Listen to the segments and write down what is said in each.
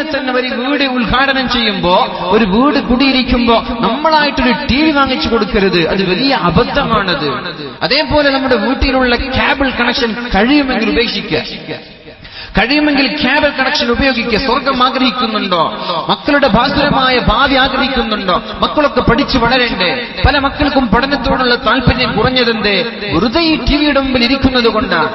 അങ്ങനെ തന്നെ ഒരു വീട് ഉദ്ഘാടനം ചെയ്യുമ്പോ ഒരു വീട് കുടിയിരിക്കുമ്പോ നമ്മളായിട്ടൊരു ടി വി വാങ്ങിച്ചു കൊടുക്കരുത്. അത് വലിയ അബദ്ധമാണത്. അതേപോലെ നമ്മുടെ വീട്ടിലുള്ള കേബിൾ കണക്ഷൻ കഴിയുമെങ്കിൽ ഉപേക്ഷിക്കുക. കഴിയുമെങ്കിൽ കേബിൾ കണക്ഷൻ ഉപയോഗിക്കുക. സ്വർഗം ആഗ്രഹിക്കുന്നുണ്ടോ? മക്കളുടെ ഭാസുരമായ ഭാവി ആഗ്രഹിക്കുന്നുണ്ടോ? മക്കളൊക്കെ പഠിച്ചു വളരണ്ടേ? പല മക്കൾക്കും പഠനത്തോടുള്ള താല്പര്യം കുറഞ്ഞതെന്തേ? വെറുതെ ഈ ടിവിയുടെ മുമ്പിൽ ഇരിക്കുന്നത് കൊണ്ടാണ്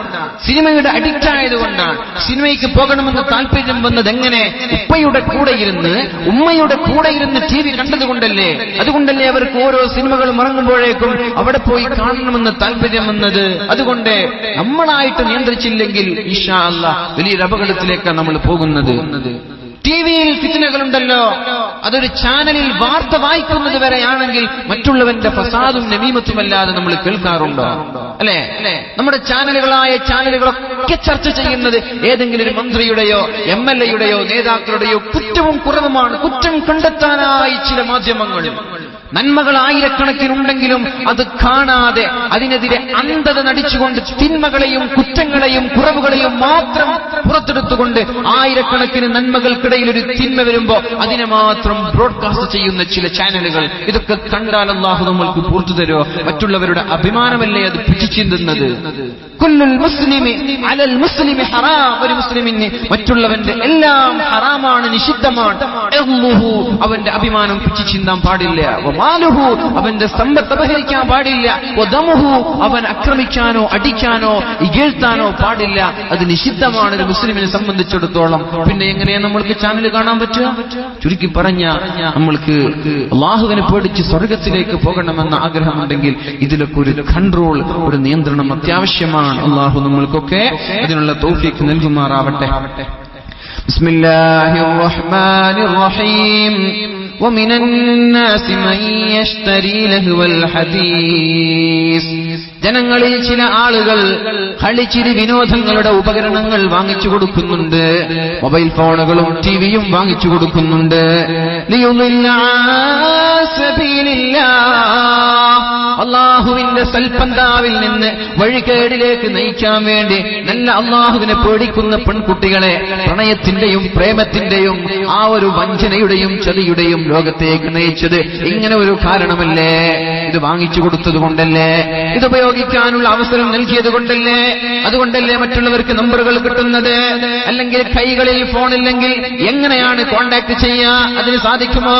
സിനിമയുടെ അഡിക്റ്റ് ആയതുകൊണ്ടാണ് സിനിമയ്ക്ക് പോകണമെന്ന് താല്പര്യം വന്നത് എങ്ങനെ? ഉപ്പയുടെ കൂടെ ഇരുന്ന് ഉമ്മയുടെ കൂടെ ഇരുന്ന് ടി വി കണ്ടതുകൊണ്ടല്ലേ അതുകൊണ്ടല്ലേ അവർക്ക് ഓരോ സിനിമകളും ഇറങ്ങുമ്പോഴേക്കും അവിടെ പോയി കാണണമെന്ന് താല്പര്യം വന്നത്? അതുകൊണ്ട് നമ്മളായിട്ട് നിയന്ത്രിച്ചില്ലെങ്കിൽ ഇഷാ അല്ല വലിയൊരു അപകടത്തിലേക്കാണ് നമ്മൾ പോകുന്നത്. ടി വിയിൽ ഫിത്തനകളുണ്ടല്ലോ അതൊരു ചാനലിൽ വാർത്ത വായിക്കുന്നത് വരെയാണെങ്കിൽ മറ്റുള്ളവന്റെ ഫസാദും നമീമത്തുമല്ലാതെ നമ്മൾ കേൾക്കാറുണ്ടോ? അല്ലെ? നമ്മുടെ ചാനലുകളായ ചാനലുകളൊക്കെ ചർച്ച ചെയ്യുന്നത് ഏതെങ്കിലും ഒരു മന്ത്രിയുടെയോ എം എൽ എയുടെയോ നേതാക്കളുടെയോ കുറ്റവും കുറവുമാണ്. കുറ്റം കണ്ടെത്താനായി ചില മാധ്യമങ്ങൾ നന്മകൾ ആയിരക്കണക്കിനുണ്ടെങ്കിലും അത് കാണാതെ അതിനെതിരെ അന്ധത നടിച്ചുകൊണ്ട് തിന്മകളെയും കുറ്റങ്ങളെയും കുറവുകളെയും മാത്രം പുറത്തെടുത്തുകൊണ്ട് ആയിരക്കണക്കിന് നന്മകൾക്കിടയിൽ ഒരു തിന്മ വരുമ്പോ അതിനെ മാത്രം ബ്രോഡ്കാസ്റ്റ് ചെയ്യുന്ന ചില ചാനലുകൾ. ഇതൊക്കെ കണ്ടാൽ അള്ളാഹു നമ്മൾക്ക് പൂർത്തു തരുമോ മറ്റുള്ളവരുടെ അഭിമാനമല്ലേ അത് പിടിച്ചിന്തുന്നത് മറ്റുള്ളവന്റെ എല്ലാം ഹറാമാണ് നിഷിദ്ധമാണ്. അവന്റെ അഭിമാനം പിടിച്ചിന്താൻ പാടില്ല. വമാലുഹു, അവന്റെ സമ്പത്ത് അപഹരിക്കാൻ പാടില്ല വദമുഹു, അവൻ ആക്രമിക്കാനോ അടിക്കാനോ ഇകഴ്ത്താനോ പാടില്ല അത് നിഷിദ്ധമാണ് ഒരു മുസ്ലിമിനെ സംബന്ധിച്ചിടത്തോളം പിന്നെ എങ്ങനെയാ നമ്മൾക്ക് ചാനൽ കാണാൻ പറ്റുക ചുരുക്കി പറഞ്ഞ നമ്മൾക്ക് അള്ളാഹുവിനെ പേടിച്ച് സ്വർഗത്തിലേക്ക് പോകണമെന്ന ആഗ്രഹമുണ്ടെങ്കിൽ ഇതിലൊക്കെ ഒരു കൺട്രോൾ ഒരു നിയന്ത്രണം അത്യാവശ്യമാണ് അള്ളാഹു നമ്മൾക്കൊക്കെ അതിനുള്ള തൗഫീക്ക് നൽകുമാറാവട്ടെ بسم الله الرحمن الرحيم ومن الناس من يشتري لهو الحديث. ജനങ്ങളിൽ ചില ആളുകൾ കളിച്ചിരി വിനോദങ്ങളുടെ ഉപകരണങ്ങൾ വാങ്ങിച്ചു കൊടുക്കുന്നുണ്ട്. മൊബൈൽ ഫോണുകളും ടിവിയും വാങ്ങിച്ചു കൊടുക്കുന്നുണ്ട്. അള്ളാഹുവിന്റെ സൽപന്താവിൽ നിന്ന് വഴികേടിലേക്ക് നയിക്കാൻ വേണ്ടി നല്ല അള്ളാഹുവിനെ പേടിക്കുന്ന പെൺകുട്ടികളെ പ്രണയത്തിന്റെയും പ്രേമത്തിന്റെയും ആ ഒരു വഞ്ചനയുടെയും ചതിയുടെയും ലോകത്തേക്ക് നയിച്ചത് ഇങ്ങനെ ഒരു കാരണമല്ലേ? ഇത് വാങ്ങിച്ചു കൊടുത്തത് കൊണ്ടല്ലേ? ഇത് ഉപയോഗിക്കാനുള്ള അവസരം നൽകിയത് കൊണ്ടല്ലേ? അതുകൊണ്ടല്ലേ മറ്റുള്ളവർക്ക് നമ്പറുകൾ കിട്ടുന്നത്? അല്ലെങ്കിൽ കൈകളിൽ ഫോണില്ലെങ്കിൽ എങ്ങനെയാണ് കോണ്ടാക്ട് ചെയ്യാ? അതിന് സാധിക്കുമോ?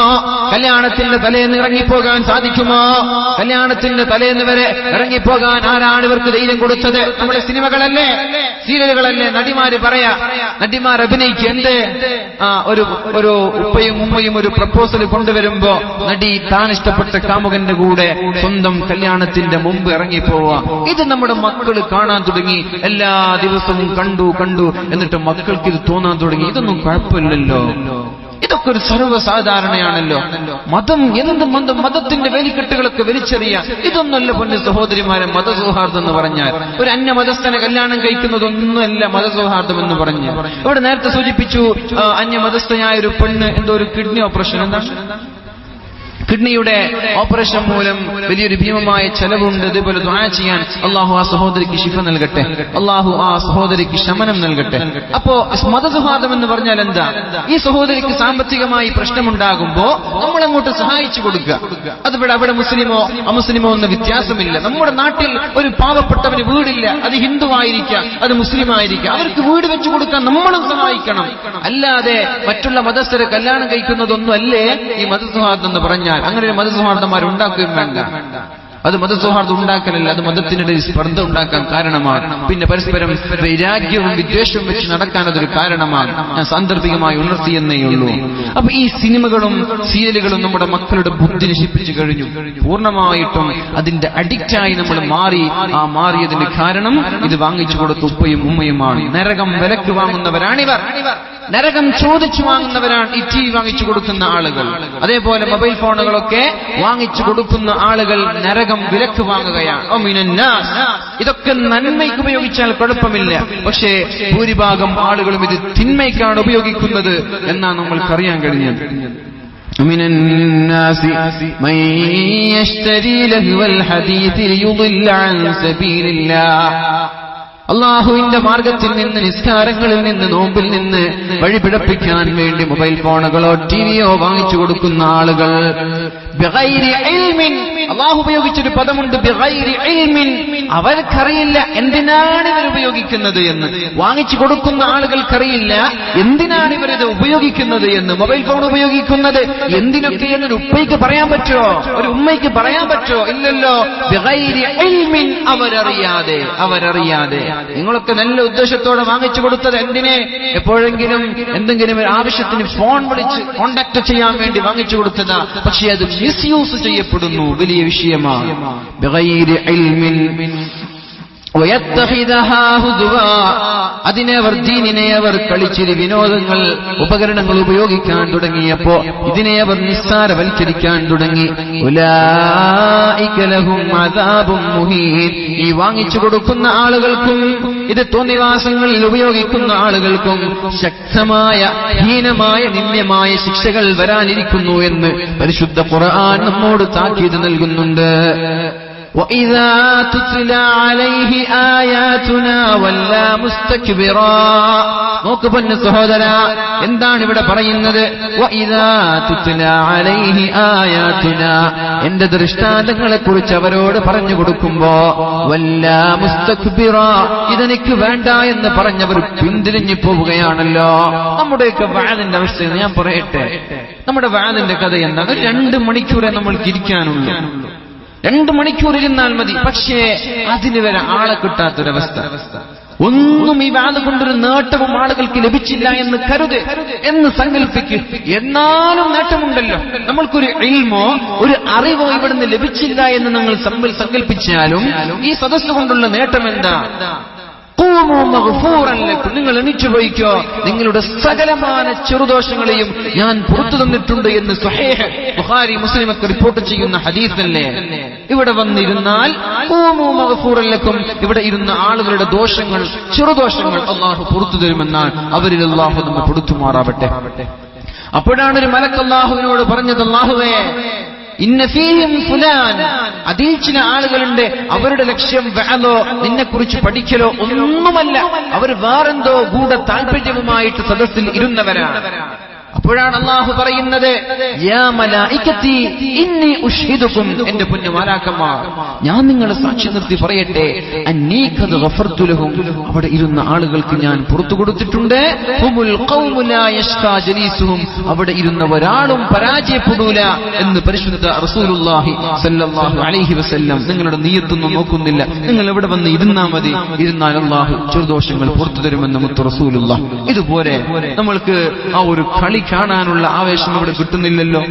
കല്യാണത്തിന്റെ തലേന്ന് ഇറങ്ങിപ്പോകാൻ സാധിക്കുമോ? കല്യാണത്തിന്റെ തലേന്ന് വരെ ഇറങ്ങിപ്പോകാൻ ആരാണ് ഇവർക്ക് ധൈര്യം കൊടുത്തത്? നമ്മുടെ സിനിമകളല്ലേ? സീരിയലുകളല്ലേ? നടിമാര് പറയാ നടിമാർ അഭിനയിക്കുക എന്ത്? ആ ഒരു ഒരു ഉപ്പയും ഉമ്മയും ഒരു പ്രപ്പോസൽ കൊണ്ടുവരുമ്പോ നടി താൻ ഇഷ്ടപ്പെട്ട കാമുകന്റെ കൂടെ സ്വന്തം കല്യാണത്തിന്റെ മുമ്പ് ഇറങ്ങിപ്പോവാ ഇത് നമ്മുടെ മക്കൾ കാണാൻ തുടങ്ങി. എല്ലാ ദിവസവും കണ്ടു കണ്ടു. എന്നിട്ട് മക്കൾക്ക് ഇത് തോന്നാൻ തുടങ്ങി. ഇതൊന്നും കുഴപ്പമില്ലല്ലോ. ഇതൊക്കെ ഒരു സർവസാധാരണയാണല്ലോ. മതം എന്ത് മതം? മതത്തിന്റെ വേലിക്കെട്ടുകളൊക്കെ വലിച്ചെറിയാ ഇതൊന്നുമല്ല പൊന്നു സഹോദരിമാരെ മതസൗഹാർദ്ദം എന്ന് പറഞ്ഞാൽ. ഒരു അന്യ മതസ്ഥനെ കല്യാണം കഴിക്കുന്നതൊന്നുമല്ല മതസൗഹാർദ്ദം എന്ന് പറഞ്ഞു. ഇവിടെ നേരത്തെ സൂചിപ്പിച്ചു അന്യ മതസ്ഥയായ ഒരു പെണ്ണ് എന്തോ ഒരു കിഡ്നി ഓപ്പറേഷൻ എന്താണ്? കിഡ്നിയുടെ ഓപ്പറേഷൻ മൂലം വലിയൊരു ഭീമമായ ചെലവുണ്ട്. ഇതുപോലെ ദ്വാ ചെയ്യാൻ അള്ളാഹു ആ സഹോദരിക്ക് ശിഫ നൽകട്ടെ. അള്ളാഹു ആ സഹോദരിക്ക് ശമനം നൽകട്ടെ. അപ്പോ മതസൗഹാർദ്ദം എന്ന് പറഞ്ഞാൽ എന്താ? ഈ സഹോദരിക്ക് സാമ്പത്തികമായി പ്രശ്നമുണ്ടാകുമ്പോ നമ്മൾ അങ്ങോട്ട് സഹായിച്ചു കൊടുക്കുക. അതിവിടെ അവിടെ മുസ്ലിമോ അമുസ്ലിമോ എന്ന വ്യത്യാസമില്ല. നമ്മുടെ നാട്ടിൽ ഒരു പാവപ്പെട്ടവന് വീടില്ല. അത് ഹിന്ദു ആയിരിക്കാം അത് മുസ്ലിം ആയിരിക്കാം. അവർക്ക് വീട് വെച്ചു കൊടുക്കാൻ നമ്മളും സഹായിക്കണം. അല്ലാതെ മറ്റുള്ള മതസ്ഥരെ കല്യാണം കഴിക്കുന്നതൊന്നും അല്ലേ ഈ മതസൗഹാർദ്ദം എന്ന് പറഞ്ഞാൽ? അങ്ങനെ ഒരു മതസൗഹാർദ്ദന്മാർ ഉണ്ടാക്കുകയും വേണ്ട. അത് മതസൗഹാർദ്ദം ഉണ്ടാക്കലല്ല അത് മതത്തിനിടയിൽ സ്പർദ്ധ ഉണ്ടാക്കാൻ കാരണമാണ്. പിന്നെ പരസ്പരം വൈരാഗ്യവും വിദ്വേഷവും വെച്ച് നടക്കാൻ അതൊരു കാരണമാണ്. ഞാൻ സാന്ദർഭികമായി ഉണർത്തിയെന്നേ ഉള്ളൂ. അപ്പൊ ഈ സിനിമകളും സീരിയലുകളും നമ്മുടെ മക്കളുടെ ബുദ്ധി നശിപ്പിച്ചു കഴിഞ്ഞു. പൂർണമായിട്ടും അതിന്റെ അഡിക്റ്റായി നമ്മൾ മാറി. ആ മാറിയതിന്റെ കാരണം ഇത് വാങ്ങിച്ചു കൊടുത്ത ഉപ്പയും ഉമ്മയുമാണ്. നരകം വിലക്ക് വാങ്ങുന്നവരാണിവർ. നരകം ചോദിച്ചു വാങ്ങുന്നവരാണ് ഈ ടി വി വാങ്ങിച്ചു കൊടുക്കുന്ന ആളുകൾ അതേപോലെ മൊബൈൽ ഫോണുകളൊക്കെ വാങ്ങിച്ചു കൊടുക്കുന്ന ആളുകൾ നരകം വിലക്ക് വാങ്ങുകയാണ് ഓ മിനന്നാസ്. ഇതൊക്കെ നന്മയ്ക്ക് ഉപയോഗിച്ചാൽ കുഴപ്പമില്ല പക്ഷേ ഭൂരിഭാഗം ആളുകളും ഇത് തിന്മയ്ക്കാണ് ഉപയോഗിക്കുന്നത് എന്നാണ് നമ്മൾക്കറിയാൻ കഴിഞ്ഞത് من الناس من يشتري لهو الحديث ليضل عن سبيل الله അള്ളാഹുവിന്റെ മാർഗത്തിൽ നിന്ന് നിസ്കാരങ്ങളിൽ നിന്ന് നോമ്പിൽ നിന്ന് വഴിപിഴപ്പിക്കാൻ വേണ്ടി മൊബൈൽ ഫോണുകളോ ടിവിയോ വാങ്ങിച്ചു കൊടുക്കുന്ന ആളുകൾ. അള്ളാഹു ഉപയോഗിച്ചൊരു പദമുണ്ട്. അവർക്കറിയില്ല എന്തിനാണ് ഇവർ ഉപയോഗിക്കുന്നത് എന്ന് വാങ്ങിച്ചു കൊടുക്കുന്ന ആളുകൾക്കറിയില്ല എന്തിനാണ് ഇവരിത് ഉപയോഗിക്കുന്നത് എന്ന് മൊബൈൽ ഫോൺ ഉപയോഗിക്കുന്നത് എന്തിനൊക്കെ എന്നൊരു ഉപ്പയ്ക്ക് പറയാൻ പറ്റുമോ ഒരു ഉമ്മയ്ക്ക് പറയാൻ പറ്റുമോ ഇല്ലല്ലോ. അവരറിയാതെ അവരറിയാതെ നിങ്ങളൊക്കെ നല്ല ഉദ്ദേശത്തോടെ വാങ്ങിച്ചു കൊടുത്തത് എന്തിനെ? എപ്പോഴെങ്കിലും എന്തെങ്കിലും ഒരു ആവശ്യത്തിന് ഫോൺ വിളിച്ച് കോണ്ടാക്ട് ചെയ്യാൻ വേണ്ടി വാങ്ങിച്ചു കൊടുത്തത്. പക്ഷേ അത് മിസ്യൂസ് ചെയ്യപ്പെടുന്നു. വലിയ വിഷയമാണ്. അതിനെ അവർ ദീനിനെ അവർ കളിച്ചിരി വിനോദങ്ങൾ ഉപകരണങ്ങൾ ഉപയോഗിക്കാൻ തുടങ്ങിയപ്പോ ഇതിനെ അവർ നിസ്സാരവൽക്കരിക്കാൻ തുടങ്ങി. ഈ വാങ്ങിച്ചു കൊടുക്കുന്ന ആളുകൾക്കും ഇത് തോന്നിവാസങ്ങളിൽ ഉപയോഗിക്കുന്ന ആളുകൾക്കും ശക്തമായ ഹീനമായ നിന്ദ്യമായ ശിക്ഷകൾ വരാനിരിക്കുന്നു എന്ന് പരിശുദ്ധ ഖുർആൻ നമ്മോട് താക്കീത് നൽകുന്നുണ്ട്. وإذا تتلى عليه آياتنا ولا مستكبرا നോക്ക് പൊന്ന് സഹോദര എന്താണ് ഇവിടെ പറയുന്നത് وإذا تتلى عليه آياتنا എന്റെ ദൃഷ്ടാന്തങ്ങളെ കുറിച്ച് അവരോട് പറഞ്ഞു കൊടുക്കുമ്പോ വല്ല മുസ്തക്ബിറ ഇതെനിക്ക് വേണ്ട എന്ന് പറഞ്ഞവർ പിന്തിരിഞ്ഞു പോവുകയാണല്ലോ നമ്മുടെയൊക്കെ വാതിന്റെ അവസ്ഥ ഞാൻ പറയട്ടെ നമ്മുടെ വാതിന്റെ കഥ എന്താണ് ഒരു രണ്ട് മണിക്കൂറേ നമ്മൾക്ക് ഇരിക്കാനുള്ളൂ രണ്ടു മണിക്കൂർ ഇരുന്നാൽ മതി. പക്ഷേ അതിന് വരെ ആളെ കിട്ടാത്തൊരവസ്ഥ. ഒന്നും ഈ വാത് കൊണ്ടൊരു നേട്ടവും ആളുകൾക്ക് ലഭിച്ചില്ല എന്ന് കരുത് എന്ന് സങ്കല്പിക്ക്. എന്നാലും നേട്ടമുണ്ടല്ലോ. നമ്മൾക്കൊരു ഇൽമോ ഒരു അറിവോ ഇവിടുന്ന് ലഭിച്ചില്ല എന്ന് നിങ്ങൾ സങ്കല്പിച്ചാലും ഈ സദസ്സ് കൊണ്ടുള്ള നേട്ടം എന്താ. നിങ്ങൾ എണിച്ചു പോയിക്കോ നിങ്ങളുടെ സകലമായ ചെറുദോഷങ്ങളെയും ഞാൻ പുറത്തു തന്നിട്ടുണ്ട് എന്ന് സുഹേഹ് ബുഖാരി മുസ്ലിമൊക്കെ റിപ്പോർട്ട് ചെയ്യുന്ന ഹദീസല്ലേ? ഇവിടെ വന്നിരുന്നാൽ ഖൂമു മഗ്ഫൂറൻ ലക്കും. ഇവിടെ ഇരുന്ന ആളുകളുടെ ദോഷങ്ങൾ ചെറുദോഷങ്ങൾ അള്ളാഹു പുറത്തു തരുമെന്നാൽ അവരിൽ അള്ളാഹു നമ്മൾ കൊടുത്തുമാറാവട്ടെ അപ്പോഴാണ് ഒരു മലക്ക് അള്ളാഹുവിനോട് പറഞ്ഞത് അള്ളാഹുവേ ഇന്ന ഫീഹിം ഫുലാൻ. അതിൽ ചില ആളുകളുണ്ട്. അവരുടെ ലക്ഷ്യം വേലോ നിന്നെക്കുറിച്ച് പഠിക്കലോ ഒന്നുമല്ല. അവർ വേറെന്തോ ഗൂഢ താല്പര്യവുമായിട്ട് സദസ്സിൽ ഇരുന്നവരാണ്. അപ്പോഴാണ് അള്ളാഹു പറയുന്നത് എന്റെ പൊന്നു മാലാക്കന്മാർ. ഞാൻ നിങ്ങളെ സാക്ഷി നിർത്തി പറയട്ടെ അവിടെ ഇരുന്ന ആളുകൾക്ക് ഞാൻ പുറത്തു കൊടുത്തിട്ടുണ്ട് അവിടെ ഇരുന്ന ഒരാളും പരാജയപ്പെടൂല എന്ന് പരിശുദ്ധ റസൂലുള്ളാഹി സല്ലല്ലാഹു അലൈഹി വസല്ലം നിങ്ങളുടെ നീയത്തൊന്നും നോക്കുന്നില്ല. നിങ്ങൾ എവിടെ വന്ന് ഇരുന്നാ മതി. ഇരുന്നാൽ അള്ളാഹു ചെറുദോഷങ്ങൾ പുറത്തു തരുമെന്ന് മുത്തു റസൂലുള്ള ഇതുപോലെ നമ്മൾക്ക് ആ ഒരു കളി കാണാനുള്ള ആവേശം ഇവിടെ കിട്ടുന്നില്ലല്ലോ.